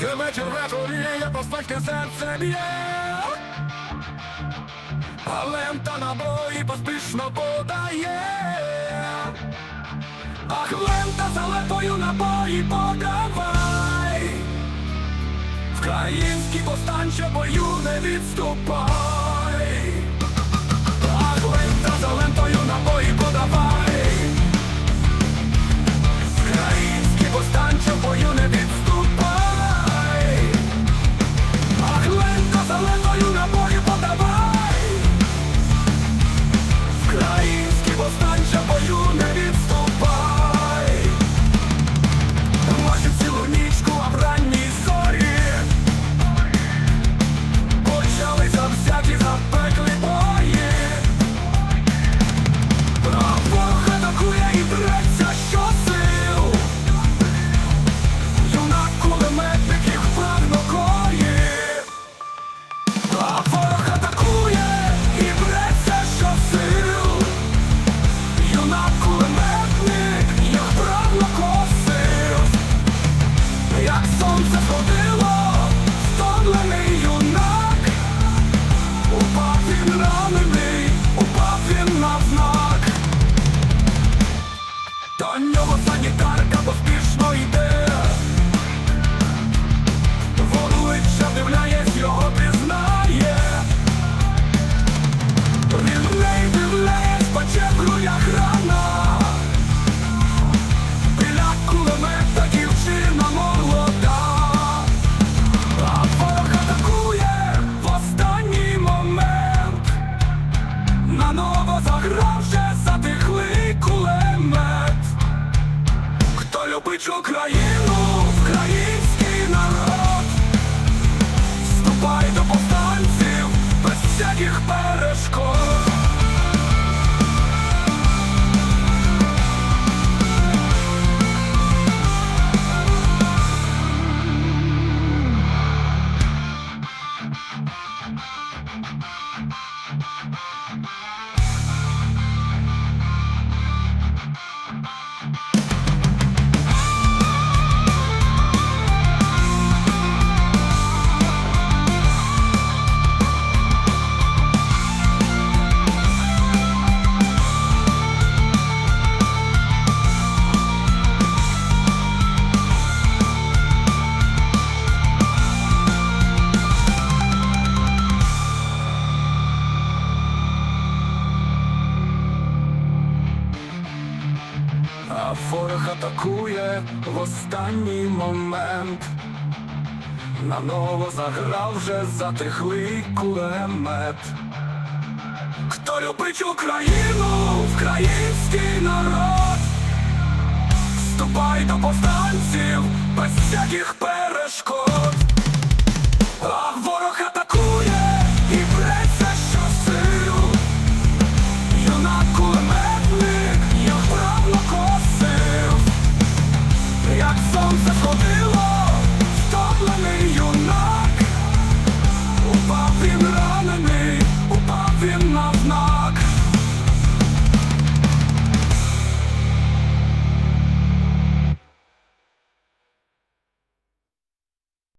Де вечір вечоріє, поспачки серце б'є А лента набої поспішно подає Ах, лента за лентою набої подавай Український повстанче бою не відступай Ах, лента за лентою набої подавай Як сонце сходило, стомлений Заграв вже затихлий кулемет. Хто любить Україну, український народ? Вступай до повстанців без всяких перешкод А ворог атакує в останній момент. Наново заграв вже затихлий кулемет. Хто любить Україну, український народ? Вступай до повстанців без всяких пер